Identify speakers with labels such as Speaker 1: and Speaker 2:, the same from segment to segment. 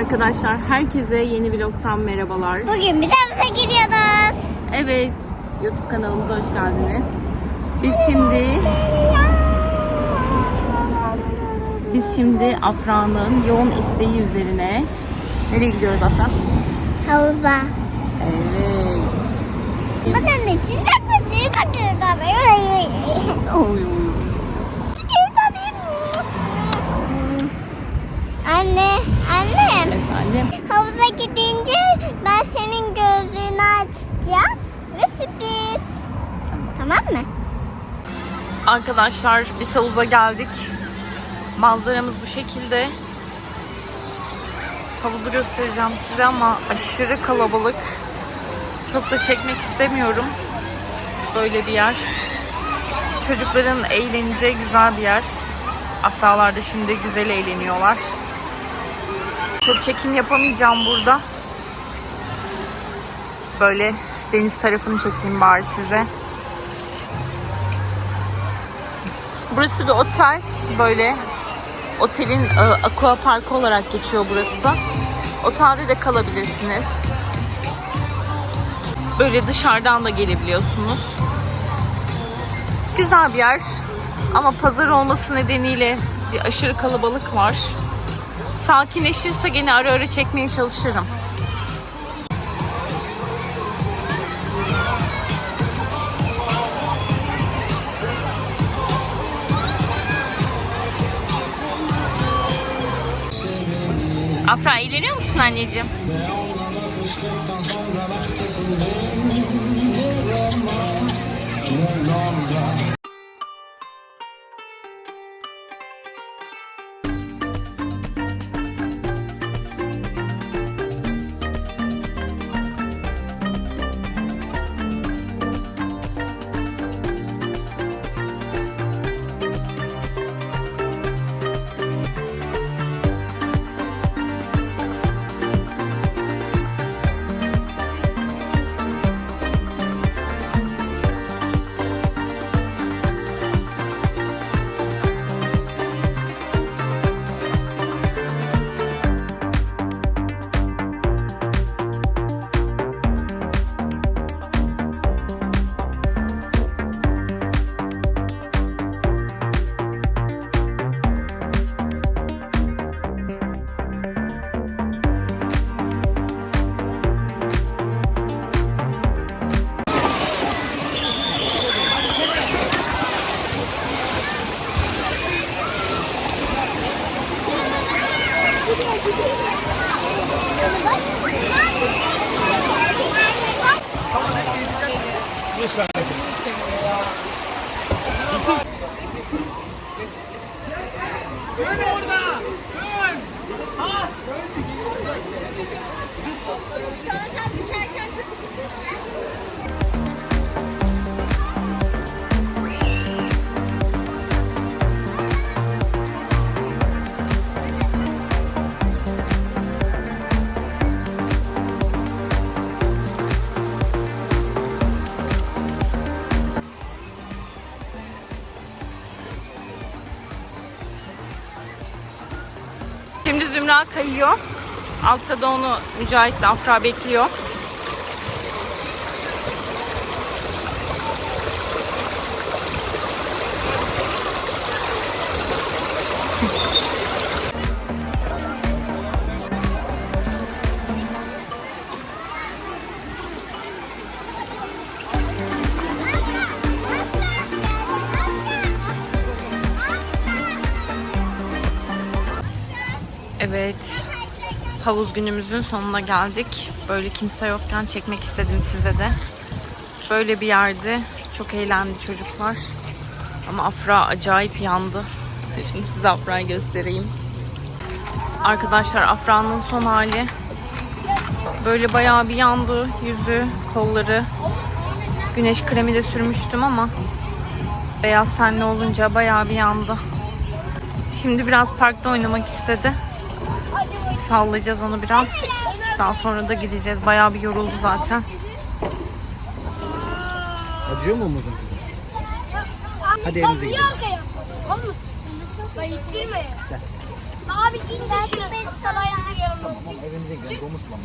Speaker 1: Arkadaşlar herkese yeni vlogtan merhabalar.
Speaker 2: Bugün biz havuza gidiyoruz.
Speaker 1: Evet, YouTube kanalımıza hoş geldiniz. Biz şimdi biz şimdi Afra'nın yoğun isteği üzerine nereye gidiyoruz Afra?
Speaker 2: Havuza.
Speaker 1: Evet.
Speaker 2: Bana ne sincap böceği takıyor tabii.
Speaker 1: Oy, oy, oy.
Speaker 2: Takıyor tabii. Anne, annem.
Speaker 1: Efendim.
Speaker 2: Havuza gidince ben senin gözlüğünü açacağım ve sürpriz. Tamam mı?
Speaker 1: Arkadaşlar biz havuza geldik. Manzaramız bu şekilde. Havuzu göstereceğim size ama aşırı kalabalık. Çok da çekmek istemiyorum. Böyle bir yer. Çocukların eğleneceği güzel bir yer. Akdağlar da şimdi güzel eğleniyorlar. Çok çekim yapamayacağım burada. Böyle deniz tarafını çekeyim bari size. Burası bir otel. Böyle otelin e, aqua parkı olarak geçiyor burası. Otelde de kalabilirsiniz. Böyle dışarıdan da gelebiliyorsunuz. Güzel bir yer. Ama pazar olması nedeniyle bir aşırı kalabalık var. Sakinleşirse gene ara ara çekmeye çalışırım. Afra eğleniyor musun anneciğim? Şimdi kayıyor. Altta da onu Mücahit'le Afra bekliyor. Havuz günümüzün sonuna geldik. Böyle kimse yokken çekmek istedim size de. Böyle bir yerdi. Çok eğlendi çocuklar. Ama Afra acayip yandı. Şimdi size Afra'yı göstereyim. Arkadaşlar Afra'nın son hali. Böyle bayağı bir yandı. Yüzü, kolları. Güneş kremi de sürmüştüm ama beyaz tenli olunca bayağı bir yandı. Şimdi biraz parkta oynamak istedi. Sallayacağız onu biraz. Daha sonra da gideceğiz. Bayağı bir yoruldu zaten.
Speaker 3: Acıyor mu omuzun? Hadi evimize gidelim.
Speaker 2: Bayıttırma ya. Abi in de beni sana yanına
Speaker 3: Tamam ama evimize gidelim. Domuz bulalım.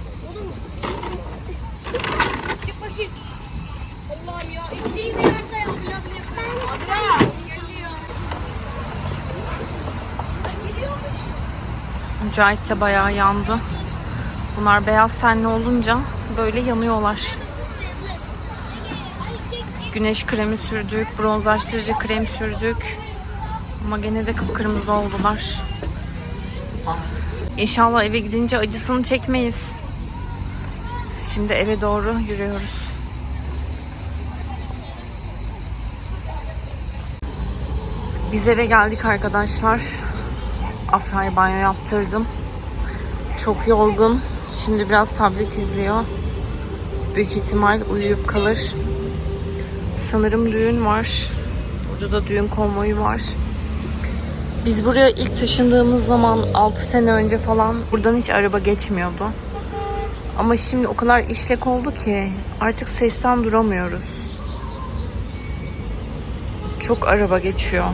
Speaker 4: Allah'ım ya. İpneyi de yerde yapacağım. Adra.
Speaker 1: Mücahit de bayağı yandı. Bunlar beyaz tenli olunca böyle yanıyorlar. Güneş kremi sürdük, bronzlaştırıcı krem sürdük. Ama gene de kıpkırmızı oldular. İnşallah eve gidince acısını çekmeyiz. Şimdi eve doğru yürüyoruz. Biz eve geldik arkadaşlar. Afra'ya banyo yaptırdım. Çok yorgun. Şimdi biraz tablet izliyor. Büyük ihtimal uyuyup kalır. Sanırım düğün var. Burada da düğün konvoyu var. Biz buraya ilk taşındığımız zaman 6 sene önce falan buradan hiç araba geçmiyordu. Ama şimdi o kadar işlek oldu ki artık sesten duramıyoruz. Çok araba geçiyor.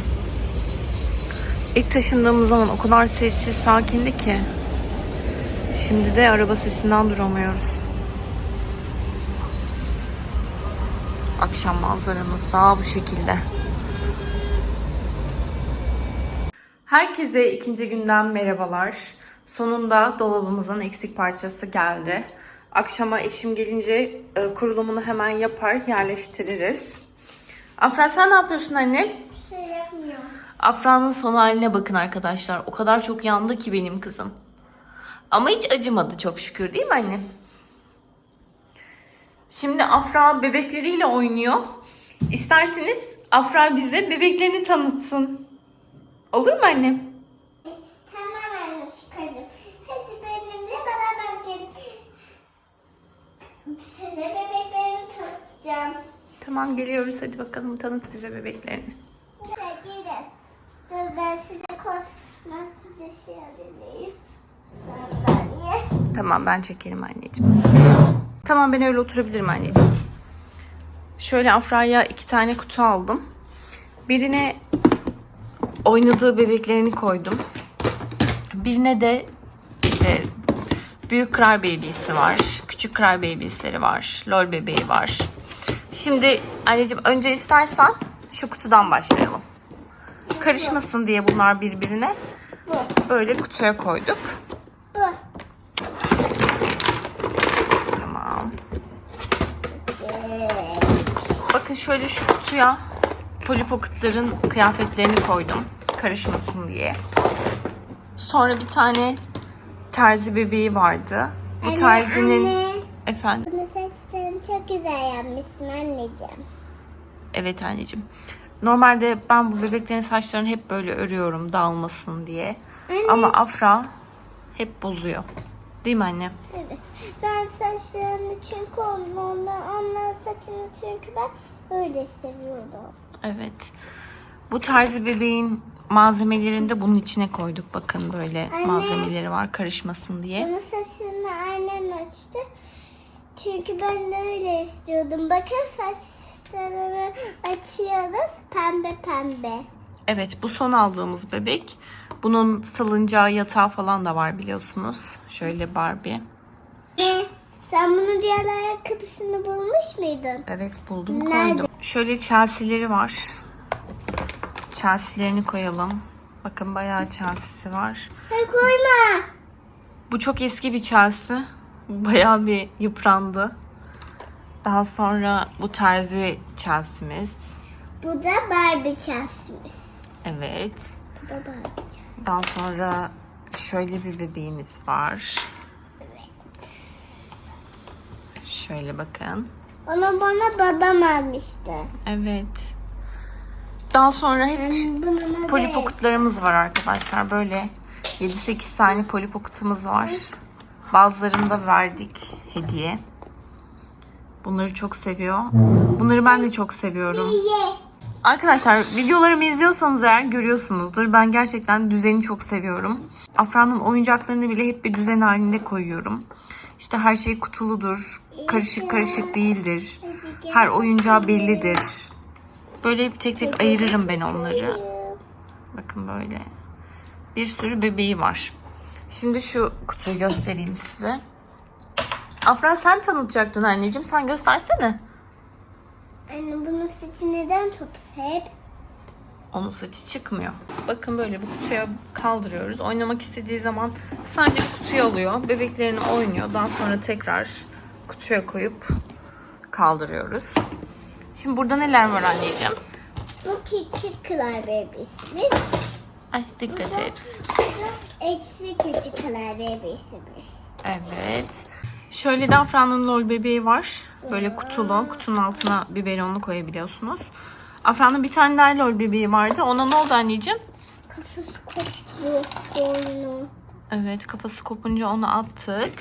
Speaker 1: İlk taşındığımız zaman o kadar sessiz, sakindi ki. Şimdi de araba sesinden duramıyoruz. Akşam manzaramız daha bu şekilde. Herkese ikinci günden merhabalar. Sonunda dolabımızın eksik parçası geldi. Akşama eşim gelince e, kurulumunu hemen yapar, yerleştiririz. Afra sen ne yapıyorsun annem?
Speaker 2: Bir şey yapmıyorum.
Speaker 1: Afra'nın son haline bakın arkadaşlar. O kadar çok yandı ki benim kızım. Ama hiç acımadı çok şükür değil mi anne? Şimdi Afra bebekleriyle oynuyor. İsterseniz Afra bize bebeklerini tanıtsın. Olur mu annem?
Speaker 2: Tamam Anuşkacığım. Hadi benimle beraber gelin. Size bebeklerimi tanıtacağım.
Speaker 1: Tamam geliyoruz hadi bakalım tanıt bize bebeklerini.
Speaker 2: Hadi gelin. Dur ben size size şey alayım. Sandalye.
Speaker 1: Tamam ben çekerim anneciğim. Tamam ben öyle oturabilirim anneciğim. Şöyle Afra'ya iki tane kutu aldım. Birine oynadığı bebeklerini koydum. Birine de işte büyük Cry Babies'i var. Küçük Cry Babies'leri var. LOL bebeği var. Şimdi anneciğim önce istersen şu kutudan başlayalım. Karışmasın diye bunlar birbirine böyle kutuya koyduk. Tamam. Bakın şöyle şu kutuya Polly Pocket'ların kıyafetlerini koydum. Karışmasın diye. Sonra bir tane terzi bebeği vardı. Bu
Speaker 2: Anne,
Speaker 1: terzinin...
Speaker 2: anne.
Speaker 1: Efendim?
Speaker 2: Bunu saçlarını çok güzel yapmışsın anneciğim.
Speaker 1: Evet anneciğim. Normalde ben bu bebeklerin saçlarını hep böyle örüyorum dağılmasın diye.
Speaker 2: Anne.
Speaker 1: Ama Afra hep bozuyor. Değil mi anne?
Speaker 2: Evet. Ben saçlarını çünkü onlar, onlar saçını çünkü ben öyle seviyordum.
Speaker 1: Evet. Bu terzi bebeğin malzemelerini de bunun içine koyduk. Bakın böyle
Speaker 2: Anne.
Speaker 1: malzemeleri var karışmasın diye.
Speaker 2: Bunun saçını annem açtı. Çünkü ben de öyle istiyordum. Bakın saçlarını açıyoruz. Pembe pembe.
Speaker 1: Evet bu son aldığımız bebek. Bunun salıncağı yatağı falan da var biliyorsunuz. Şöyle Barbie.
Speaker 2: Ne? Sen bunun diğer ayakkabısını bulmuş muydun?
Speaker 1: Evet buldum
Speaker 2: Nerede?
Speaker 1: koydum. Şöyle Chelsea'leri var. Chelsea'lerini koyalım. Bakın bayağı Chelsea'si var.
Speaker 2: Hayır koyma.
Speaker 1: Bu çok eski bir Chelsea. Bayağı bir yıprandı. Daha sonra bu terzi Chelsea'miz.
Speaker 2: Bu da Barbie Chelsea'miz.
Speaker 1: Evet.
Speaker 2: Bu da Barbie Chelsea.
Speaker 1: Daha sonra şöyle bir bebeğimiz var. Şöyle bakın.
Speaker 2: Onu bana babam almıştı.
Speaker 1: Evet. Daha sonra hep
Speaker 2: adı
Speaker 1: Pocket'larımız var arkadaşlar. Böyle 7-8 tane Polly Pocket'ımız var. Bazılarını da verdik hediye. Bunları çok seviyor. Bunları ben de çok seviyorum. Arkadaşlar videolarımı izliyorsanız eğer görüyorsunuzdur. Ben gerçekten düzeni çok seviyorum. Afra'nın oyuncaklarını bile hep bir düzen halinde koyuyorum. İşte her şey kutuludur. Karışık karışık değildir. Her oyuncağı bellidir. Böyle hep tek tek ayırırım ben onları. Bakın böyle. Bir sürü bebeği var. Şimdi şu kutuyu göstereyim size. Afra sen tanıtacaktın anneciğim. Sen göstersene.
Speaker 2: Anne bunun saçı neden çok hep?
Speaker 1: Onun saçı çıkmıyor. Bakın böyle bu kutuya kaldırıyoruz. Oynamak istediği zaman sadece bu kutuyu alıyor. Bebeklerini oynuyor. Daha sonra tekrar kutuya koyup kaldırıyoruz. Şimdi burada neler var anneciğim?
Speaker 2: Bu küçük klavye besimiz.
Speaker 1: Ay dikkat et.
Speaker 2: Bu da eksi küçük klavye besimiz.
Speaker 1: Evet. Şöyle de Afra'nın lol bebeği var. Böyle kutulu. Kutunun altına biberonlu koyabiliyorsunuz. Afra'nın bir tane daha lol bebeği vardı. Ona ne oldu anneciğim?
Speaker 2: Kafası koptu. Boynu.
Speaker 1: Evet kafası kopunca onu attık.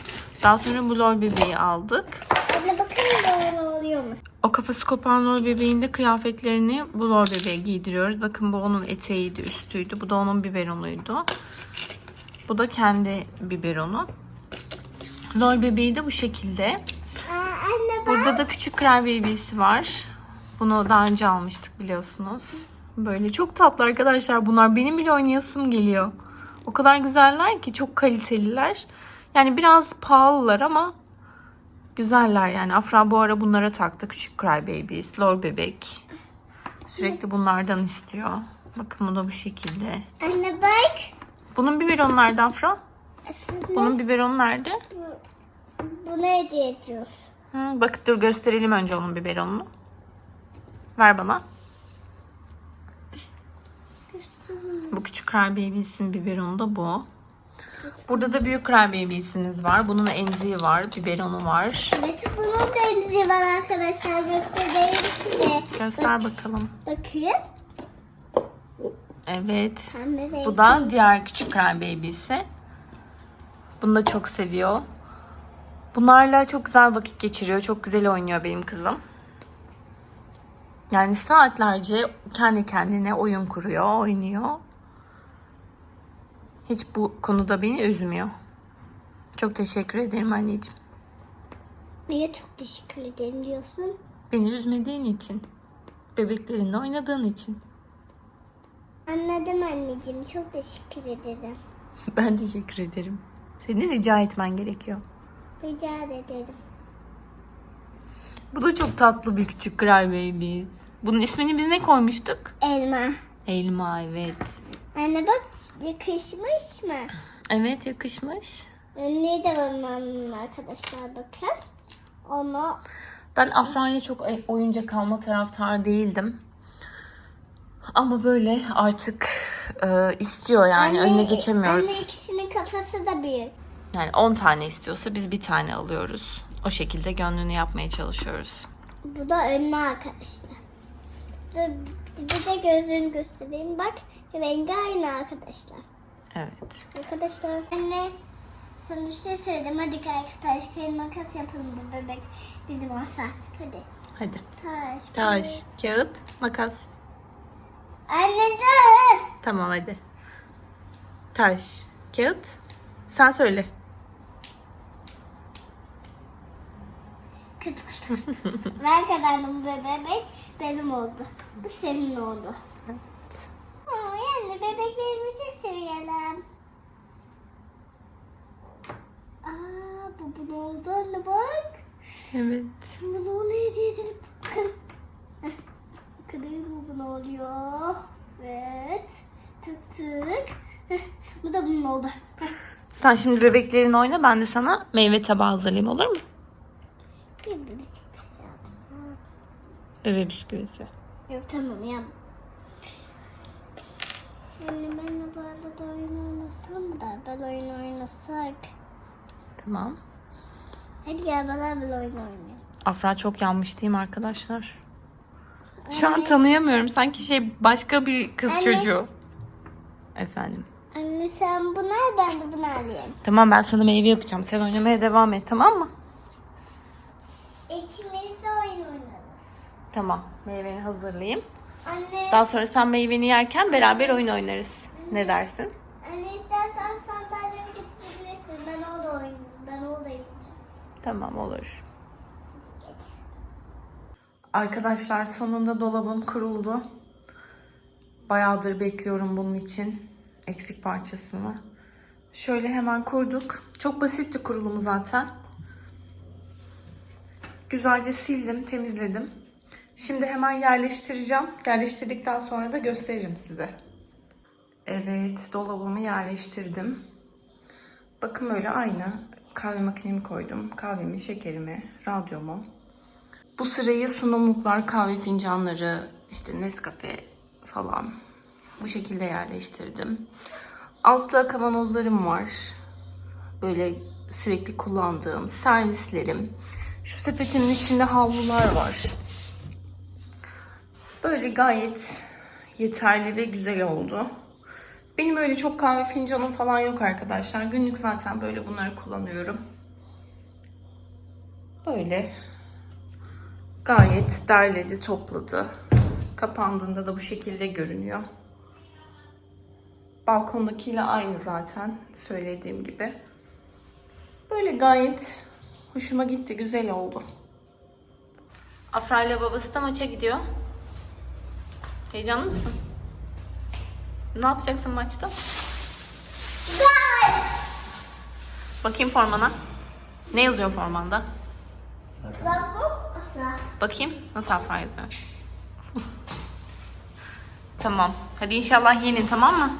Speaker 1: Daha sonra bu lol bebeği aldık.
Speaker 2: Abla bakalım böyle oluyor mu?
Speaker 1: O kafası kopan lol bebeğin de kıyafetlerini bu lol bebeğe giydiriyoruz. Bakın bu onun eteğiydi, üstüydü. Bu da onun biberonuydu. Bu da kendi biberonu. Lol bebeği de bu şekilde.
Speaker 2: Aa, anne bak.
Speaker 1: Burada da küçük kral bebeğisi var. Bunu daha önce almıştık biliyorsunuz. Böyle çok tatlı arkadaşlar bunlar. Benim bile oynayasım geliyor. O kadar güzeller ki çok kaliteliler. Yani biraz pahalılar ama güzeller yani. Afra bu ara bunlara taktı. Küçük Cry Babies, Lor Bebek. Sürekli bunlardan istiyor. Bakın bu da bu şekilde.
Speaker 2: Anne bak.
Speaker 1: Bunun biberonu nerede Afra?
Speaker 2: Efendim?
Speaker 1: Bunun biberonu nerede?
Speaker 2: Bunu hediye ediyoruz.
Speaker 1: Hı, bak dur gösterelim önce onun biberonunu. Ver bana. Bu küçük Crybabies'in biberonu da bu. Burada da büyük Crybabies'iniz var. Bunun emziği var, biberonu var.
Speaker 2: Evet bunun da emziği var arkadaşlar. Göstereyim size.
Speaker 1: Göster bakalım.
Speaker 2: Bakın.
Speaker 1: Evet.
Speaker 2: Pembe.
Speaker 1: Bu da diğer küçük Crybabies'i. Bunu da çok seviyor. Bunlarla çok güzel vakit geçiriyor. Çok güzel oynuyor benim kızım. Yani saatlerce kendi kendine oyun kuruyor, oynuyor. Hiç bu konuda beni üzmüyor. Çok teşekkür ederim anneciğim.
Speaker 2: Niye çok teşekkür ederim diyorsun?
Speaker 1: Beni üzmediğin için. Bebeklerinle oynadığın için.
Speaker 2: Anladım anneciğim. Çok teşekkür ederim.
Speaker 1: Ben teşekkür ederim. Seni rica etmen gerekiyor.
Speaker 2: Rica ederim.
Speaker 1: Bu da çok tatlı bir küçük Crybaby. Bunun ismini biz ne koymuştuk?
Speaker 2: Elma.
Speaker 1: Elma evet.
Speaker 2: Anne bak yakışmış mı?
Speaker 1: Evet yakışmış.
Speaker 2: Önlüğü de onun arkadaşlar bakın. Onu
Speaker 1: Ben Afra'ya çok e- oyuncak alma taraftarı değildim. Ama böyle artık e, istiyor yani önüne geçemiyoruz.
Speaker 2: Anne ikisinin kafası da büyük.
Speaker 1: Yani 10 tane istiyorsa biz bir tane alıyoruz. O şekilde gönlünü yapmaya çalışıyoruz.
Speaker 2: Bu da önlü arkadaşlar. Dur, bir de gözünü göstereyim. Bak rengi aynı arkadaşlar.
Speaker 1: Evet.
Speaker 2: Arkadaşlar anne sana bir şey söyledim. Hadi taş kağıt makas yapalım bu bebek bizim olsa. Hadi.
Speaker 1: Hadi.
Speaker 2: Taş.
Speaker 1: Taş, kağıt, makas.
Speaker 2: Anne dur.
Speaker 1: Tamam hadi. Taş, kağıt. Sen söyle.
Speaker 2: Kıt kıt. ben kazandım bebek benim oldu. Bu senin oldu.
Speaker 1: Evet.
Speaker 2: Aa, yani bebeklerimi çok seviyorum. Aa, bu bu ne oldu anne bak.
Speaker 1: Evet.
Speaker 2: Bunu ona hediye edelim. Bakın. Heh, Bakın bu ne oluyor. Evet. Tık tık. Heh, Bu da bunun oldu. Heh,
Speaker 1: Sen şimdi bebeklerin oyna ben de sana meyve tabağı hazırlayayım olur mu?
Speaker 2: Bir bisiklet yapsam.
Speaker 1: Bebe bisküvisi.
Speaker 2: Yok tamam ya. Anne benimle bu arada oyun oynasam da ben oyun oynasak?
Speaker 1: Tamam.
Speaker 2: Hadi gel beraber oyun oynayalım.
Speaker 1: Afra çok yanmış değil mi arkadaşlar? Şu an tanıyamıyorum. Sanki şey başka bir kız
Speaker 2: Anne.
Speaker 1: çocuğu. Efendim.
Speaker 2: Anne sen bunu al ben de bunu alayım.
Speaker 1: Tamam ben sana meyve yapacağım. Sen oynamaya devam et tamam mı?
Speaker 2: İkimiz de oyun oynarız.
Speaker 1: Tamam. Meyveni hazırlayayım.
Speaker 2: Anne,
Speaker 1: Daha sonra sen meyveni yerken beraber oyun oynarız. Ne dersin?
Speaker 2: anne istersen sandalyemi getirebilirsin. Ben orada oynayayım. Ben orada yapacağım.
Speaker 1: Tamam olur. Arkadaşlar sonunda dolabım kuruldu. Bayağıdır bekliyorum bunun için eksik parçasını. Şöyle hemen kurduk. Çok basitti kurulumu zaten. Güzelce sildim, temizledim. Şimdi hemen yerleştireceğim. Yerleştirdikten sonra da gösteririm size. Evet, dolabımı yerleştirdim. Bakın öyle aynı. Kahve makinemi koydum. Kahvemi, şekerimi, radyomu. Bu sırayı sunumluklar, kahve fincanları, işte Nescafe falan bu şekilde yerleştirdim. Altta kavanozlarım var. Böyle sürekli kullandığım servislerim. Şu sepetimin içinde havlular var. Böyle gayet yeterli ve güzel oldu. Benim öyle çok kahve fincanım falan yok arkadaşlar. Günlük zaten böyle bunları kullanıyorum. Böyle gayet derledi, topladı. Kapandığında da bu şekilde görünüyor. Balkondakiyle aynı zaten söylediğim gibi. Böyle gayet hoşuma gitti, güzel oldu. Afra ile babası da maça gidiyor. Heyecanlı mısın? Ne yapacaksın maçta? Bakayım formana. Ne yazıyor formanda?
Speaker 2: Trabzon Afra.
Speaker 1: Bakayım nasıl Afra yazıyor. tamam. Hadi inşallah yenin tamam mı?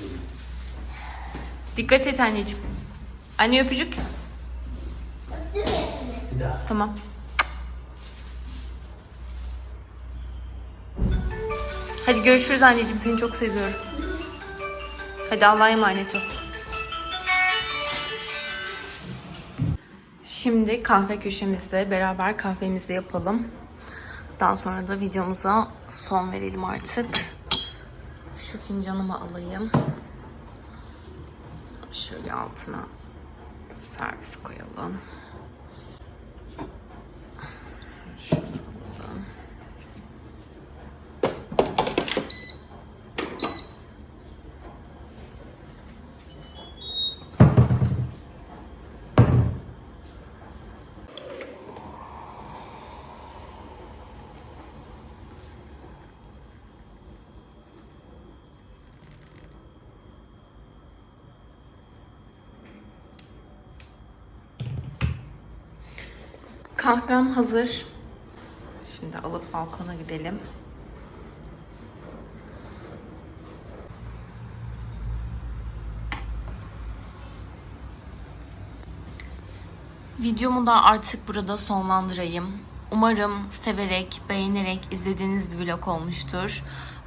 Speaker 3: Yürüyor?
Speaker 1: Dikkat et anneciğim. Anne öpücük.
Speaker 3: Bir daha.
Speaker 1: Tamam. Hadi görüşürüz anneciğim. Seni çok seviyorum. Hadi Allah'a emanet ol. Şimdi kahve köşemizde beraber kahvemizi yapalım. Daha sonra da videomuza son verelim artık. Şu fincanımı alayım. Şöyle altına servis koyalım. Kahvem hazır. Şimdi alıp balkona gidelim. Videomu da artık burada sonlandırayım. Umarım severek, beğenerek izlediğiniz bir vlog olmuştur.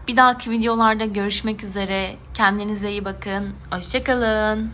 Speaker 1: Bir dahaki videolarda görüşmek üzere. Kendinize iyi bakın. Hoşçakalın.